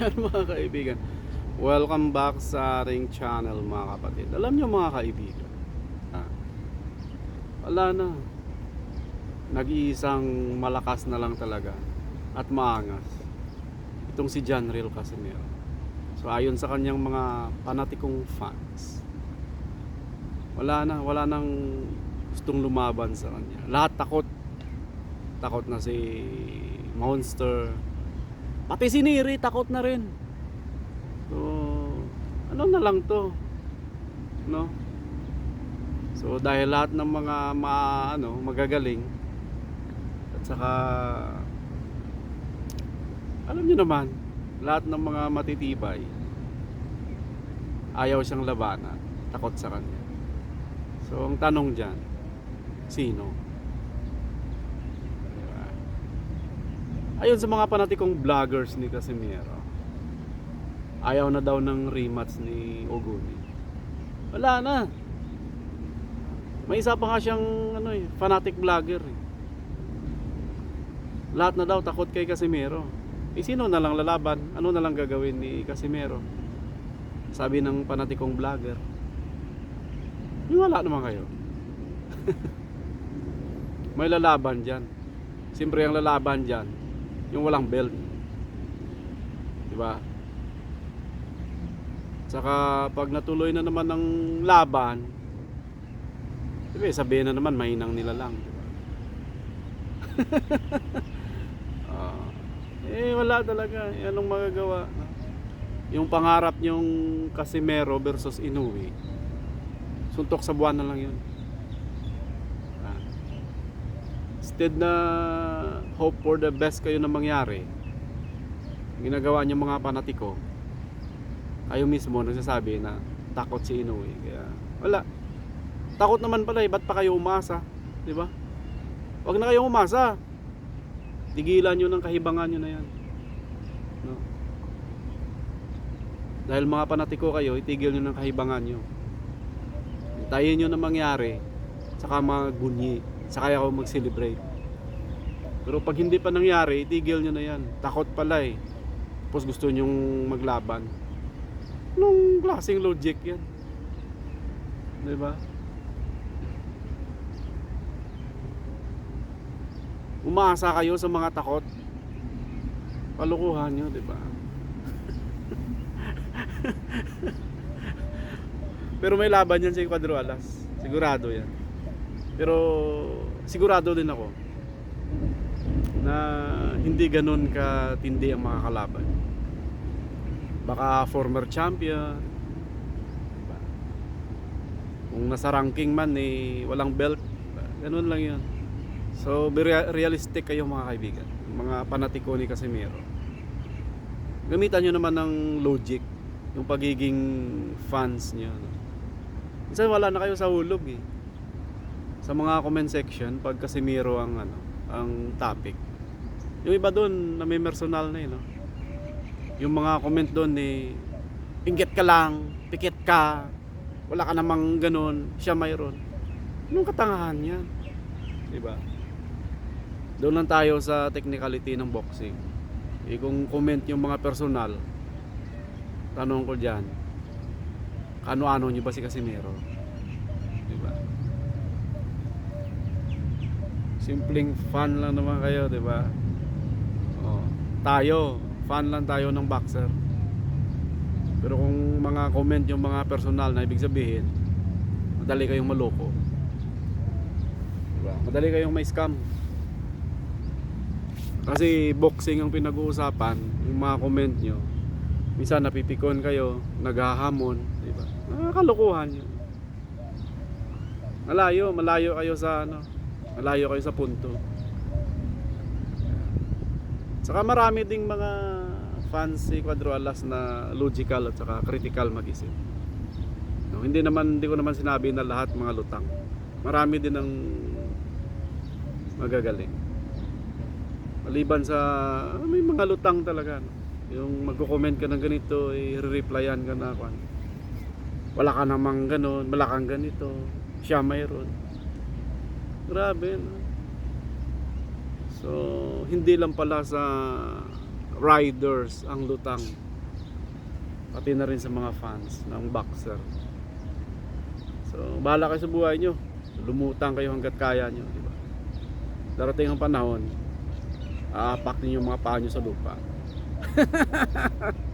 Yan mga kaibigan. Welcome back sa ating channel mga kapatid. Alam nyo mga kaibigan. Ah, wala na. Nag-iisang malakas na lang talaga. At maangas. Itong si John Real Casimiro. So ayon sa kanyang mga panatikong fans. Wala na. Wala nang gustong lumaban sa kanya. Lahat takot. Takot na si Monster. Pati si Neri takot na rin. So, ano na lang to? No? So, dahil lahat ng mga ma, ano, magagaling at saka alam niyo naman, lahat ng mga matitibay ayaw siyang labanan, takot sa kanya. So, ang tanong diyan, sino? Ayon sa mga panatikong vloggers ni Casimiro, ayaw na daw ng rematch ni Oguni. Wala na. May isa pa nga siyang ano eh, fanatic vlogger eh. Lahat na daw takot kay Casimiro. Eh sino na lang lalaban? Ano na lang gagawin ni Casimiro? Sabi ng panatikong vlogger. "Eh, Wala naman kayo. May lalaban dyan. Siyempre ang lalaban dyan, yung walang belt. Di ba? Saka pag natuloy na naman ng laban, Sabi, sabihin na naman, mahinang nila lang. Di ba? Ah, eh, wala talaga. Eh, anong magagawa? Yung pangarap yung Casimero versus Inoue, suntok sa buwan na lang yun. Ah. Instead na hope for the best kayo na mangyari, ginagawa niyo mga panatiko, kayo mismo nagsasabi na takot si Inoue. Kaya wala. Takot naman pala eh, ba't pa kayo umasa? Di ba? Huwag na kayong umasa. Tigilan nyo ng kahibangan nyo na yan. No? Dahil mga panatiko kayo, itigil nyo ng kahibangan nyo. Hintayin nyo na mangyari, saka magbunyi, saka ako mag-celebrate. Pero pag hindi pa nangyari, itigil nyo na yan. Takot pala eh. Tapos gusto nyong maglaban. Anong klaseng logic yan? Di ba? Umaasa kayo sa mga takot. Kalukuhan nyo, di ba? Pero may laban yan si Cuadro Alas. Sigurado yan. Pero sigurado din ako na hindi ganun katindi ang mga kalaban. Baka former champion. diba? Kung nasa ranking man eh walang belt, diba? ganun lang 'yun. So be rea- realistic kayo mga kaibigan, mga panatiko ni Casimiro. Gamitan nyo naman ng logic, yung pagiging fans nyo. Minsan wala na kayo sa hulog eh. Sa mga comment section, pag Casimiro ang ano, ang topic. Yung iba doon na may personal na eh, no? Yung mga comment doon eh, inggit ka lang, pikit ka, wala ka namang ganun, siya mayroon. Anong katangahan yan? Diba? Doon lang tayo sa technicality ng boxing. Eh kung comment yung mga personal, tanong ko dyan, ano-ano nyo ba si Casimero? Diba? Simpleng fan lang naman kayo, diba? Oh, tayo, fan lang tayo ng boxer. Pero kung mga comment yung mga personal na ibig sabihin, madali kayong maloko. Diba? Madali kayong may scam. Kasi boxing ang pinag-uusapan, yung mga comment nyo. Minsan napipikon kayo, naghahamon, di ba? Nakakalokohan yun. Malayo, malayo kayo sa ano, malayo kayo sa punto. Saka marami ding mga fans si Cuadro Alas na logical at saka critical mag-isip. No, hindi naman, hindi ko naman sinabi na lahat mga lutang. Marami din ang magagaling. Maliban sa ah, may mga lutang talaga. No? Yung magko-comment ka ng ganito, i-replyan ka na kwan. Wala ka namang ganon, wala kang ganito. Siya mayroon. Grabe, no? So, hindi lang pala sa riders ang lutang. pati na rin sa mga fans ng boxer. So, bahala kayo sa buhay nyo. Lumutang kayo hanggat kaya nyo, di ba? Darating ang panahon, aapak ninyo yung mga paa nyo sa lupa.